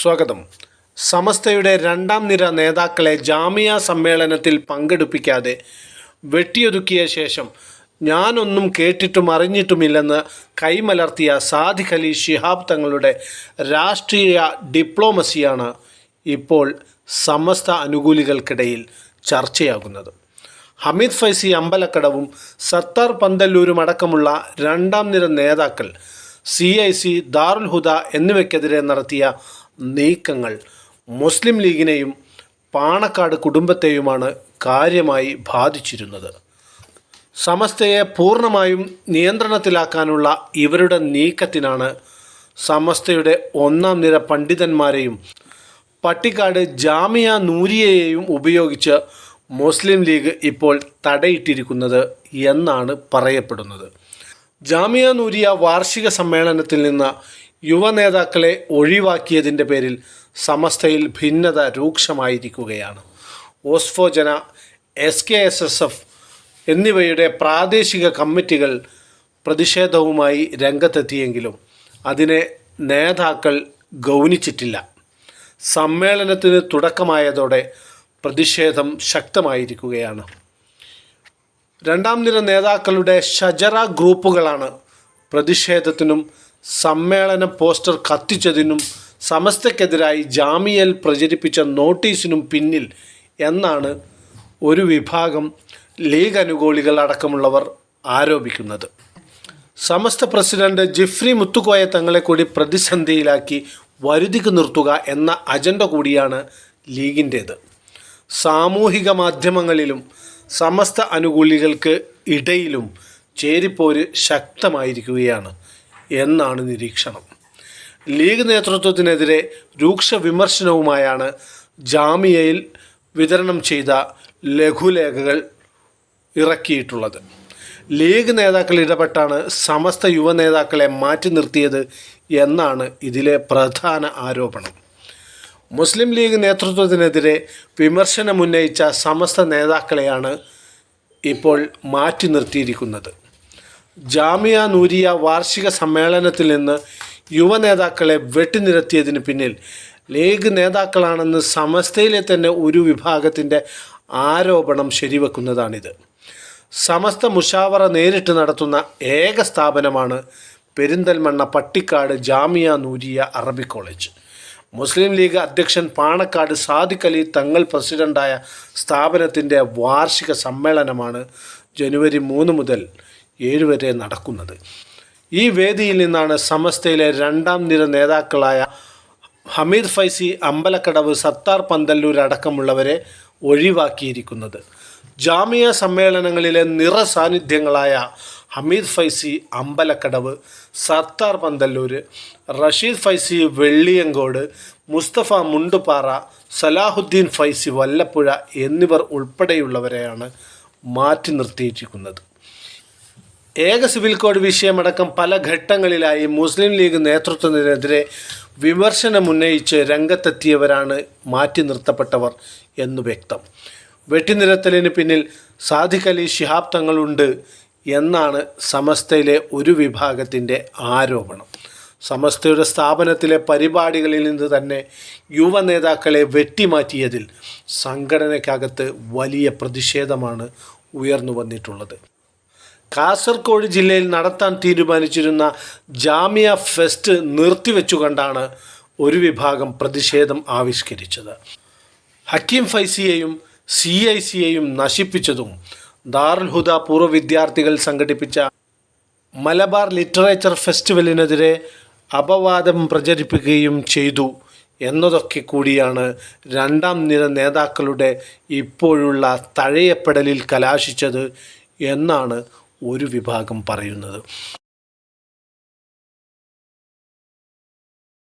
സ്വാഗതം. സമസ്തയുടെ രണ്ടാം നിര നേതാക്കളെ ജാമിയ സമ്മേളനത്തിൽ പങ്കെടുപ്പിക്കാതെ വെട്ടിയൊതുക്കിയ ശേഷം ഞാനൊന്നും കേട്ടിട്ടും അറിഞ്ഞിട്ടുമില്ലെന്ന് കൈമലർത്തിയ സാദിഖ് അലി ഷിഹാബ് തങ്ങളുടെ രാഷ്ട്രീയ ഡിപ്ലോമസിയാണ് ഇപ്പോൾ സമസ്ത അനുകൂലികൾക്കിടയിൽ ചർച്ചയാകുന്നത്. ഹമീദ് ഫൈസി അമ്പലക്കടവും സത്താർ പന്തല്ലൂരും അടക്കമുള്ള രണ്ടാം നിര നേതാക്കൾ C I C Darul Huda എന്നിവയ്ക്കെതിരെ നടത്തിയ നീക്കങ്ങൾ. മുസ്ലിം ലീഗിനെയും പാണക്കാട് കുടുംബത്തെയുമാണ് കാര്യമായി ബാധിച്ചിരുന്നത്. സമസ്തയെ പൂർണമായും നിയന്ത്രണത്തിലാക്കാനുള്ള ഇവരുടെ നീക്കത്തിനാണ് സമസ്തയുടെ ഒന്നാം നിര പണ്ഡിതന്മാരെയും പട്ടിക്കാട് ജാമിയ നൂരിയയെയും ഉപയോഗിച്ച് മുസ്ലിം ലീഗ് ഇപ്പോൾ തടയിട്ടിരിക്കുന്നത് എന്നാണ് പറയപ്പെടുന്നത്. ജാമിയ നൂരിയ വാർഷിക സമ്മേളനത്തിൽ നിന്ന് യുവ നേതാക്കളെ ഒഴിവാക്കിയതിന്റെ പേരിൽ സമസ്തയിൽ ഭിന്നത രൂക്ഷമായിരിക്കുകയാണ്. Osfojana S K S S F എന്നിവയുടെ പ്രാദേശിക കമ്മിറ്റികൾ പ്രതിഷേധവുമായി രംഗത്തെത്തിയെങ്കിലും അതിനെ നേതാക്കൾ ഗൗനിച്ചിട്ടില്ല. സമ്മേളനത്തിന് തുടക്കമായതോടെ പ്രതിഷേധം ശക്തമായിരിക്കുകയാണ്. രണ്ടാം നിര നേതാക്കളുടെ ഷജറ ഗ്രൂപ്പുകളാണ് പ്രതിഷേധത്തിനും സമ്മേളന പോസ്റ്റർ കത്തിച്ചതിനും സമസ്തക്കെതിരായി ജാമിയൽ പ്രചരിപ്പിച്ച നോട്ടീസിനും പിന്നിൽ എന്നാണ് ഒരു വിഭാഗം ലീഗ് അനുകൂലികൾ അടക്കമുള്ളവർ ആരോപിക്കുന്നത്. സമസ്ത പ്രസിഡന്റ് ജിഫ്രി മുത്തുക്കോയ തങ്ങളെ കൂടി പ്രതിസന്ധിയിലാക്കി വരുതിക്ക് നിർത്തുക എന്ന അജണ്ട കൂടിയാണ് ലീഗിന്റേത് സാമൂഹിക മാധ്യമങ്ങളിലും സമസ്ത അനുകൂലികൾക്ക് ഇടയിലും ചേരിപ്പോര് ശക്തമായിരിക്കുകയാണ്. എന്നാണ് നിരീക്ഷണം. ലീഗ് നേതൃത്വത്തിനെതിരെ രൂക്ഷ വിമർശനവുമായാണ് ജാമിയയിൽ വിതരണം ചെയ്ത ലഘുലേഖകൾ ഇറക്കിയിട്ടുള്ളത്. ലീഗ് നേതാക്കൾ ഇടപെട്ടാണ് സമസ്ത യുവ നേതാക്കളെ മാറ്റി നിർത്തിയത് എന്നാണ് ഇതിലെ പ്രധാന ആരോപണം. മുസ്ലിം ലീഗ് നേതൃത്വത്തിനെതിരെ വിമർശനമുന്നയിച്ച സമസ്ത നേതാക്കളെയാണ് ഇപ്പോൾ മാറ്റി നിർത്തിയിരിക്കുന്നത്. ജാമിയ നൂരിയ വാർഷിക സമ്മേളനത്തിൽ നിന്ന് യുവ നേതാക്കളെ വെട്ടിനിരത്തിയതിന് പിന്നിൽ ലീഗ് നേതാക്കളാണെന്ന് സമസ്തയിലെ തന്നെ ഒരു വിഭാഗത്തിന്റെ ആരോപണം ശരിവെക്കുന്നതാണിത്. സമസ്ത മുഷാവറ നേരിട്ട് നടത്തുന്ന ഏക സ്ഥാപനമാണ് പെരിന്തൽമണ്ണ പട്ടിക്കാട് ജാമിയ നൂരിയ അറബി കോളേജ്. മുസ്ലിം ലീഗ് അധ്യക്ഷൻ പാണക്കാട് സാദിഖ് അലി തങ്ങൾ പ്രസിഡന്റായ സ്ഥാപനത്തിന്റെ വാർഷിക സമ്മേളനമാണ് ജനുവരി മൂന്ന് മുതൽ ഏഴ് വരെ നടക്കുന്നത്. ഈ വേദിയിൽ നിന്നാണ് സമസ്തയിലെ രണ്ടാം നിര നേതാക്കളായ ഹമീദ് ഫൈസി അമ്പലക്കടവ് സത്താർ പന്തല്ലൂർ അടക്കമുള്ളവരെ ഒഴിവാക്കിയിരിക്കുന്നത്. ജാമിയ സമ്മേളനങ്ങളിലെ നിറ സാന്നിധ്യങ്ങളായ ഹമീദ് ഫൈസി അമ്പലക്കടവ് സർത്താർ പന്തല്ലൂർ റഷീദ് ഫൈസി വെള്ളിയങ്കോട് മുസ്തഫ മുണ്ടുപാറ സലാഹുദ്ദീൻ ഫൈസി വല്ലപ്പുഴ എന്നിവർ ഉൾപ്പെടെയുള്ളവരെയാണ് മാറ്റി നിർത്തിയിരിക്കുന്നത്. ഏക സിവിൽ കോഡ് വിഷയമടക്കം പല ഘട്ടങ്ങളിലായി മുസ്ലിം ലീഗ് നേതൃത്വത്തിനെതിരെ വിമർശനമുന്നയിച്ച് രംഗത്തെത്തിയവരാണ് മാറ്റി നിർത്തപ്പെട്ടവർ എന്നു വ്യക്തം. വെട്ടിനിരത്തലിന് പിന്നിൽ സാദിഖ് അലി ശിഹാബ് തങ്ങളുണ്ട് എന്നാണ് സമസ്തയിലെ ഒരു വിഭാഗത്തിന്റെ ആരോപണം. സമസ്തയുടെ സ്ഥാപനത്തിലെ പരിപാടികളിൽ നിന്ന് തന്നെ യുവ നേതാക്കളെ വെട്ടിമാറ്റിയതിൽ സംഘടനയ്ക്കകത്ത് വലിയ പ്രതിഷേധമാണ് ഉയർന്നു വന്നിട്ടുള്ളത് കാസർഗോഡ് ജില്ലയിൽ നടത്താൻ തീരുമാനിച്ചിരുന്ന ജാമിയ ഫെസ്റ്റ് നിർത്തിവെച്ചുകൊണ്ടാണ് ഒരു വിഭാഗം പ്രതിഷേധം ആവിഷ്കരിച്ചത്. ഹക്കീം ഫൈസിയെയും സി ഐ സിയെയും നശിപ്പിച്ചതും ദാറുൽ ഹുദ പൂർവ വിദ്യാർത്ഥികൾ സംഘടിപ്പിച്ച മലബാർ ലിറ്ററേച്ചർ ഫെസ്റ്റിവലിനെതിരെ അപവാദം പ്രചരിപ്പിക്കുകയും ചെയ്തു എന്നതൊക്കെ കൂടിയാണ് രണ്ടാം നിര നേതാക്കളുടെ ഇപ്പോഴുള്ള തഴയപ്പെടലിൽ കലാശിച്ചത് എന്നാണ് ഒരു വിഭാഗം പറയുന്നത്.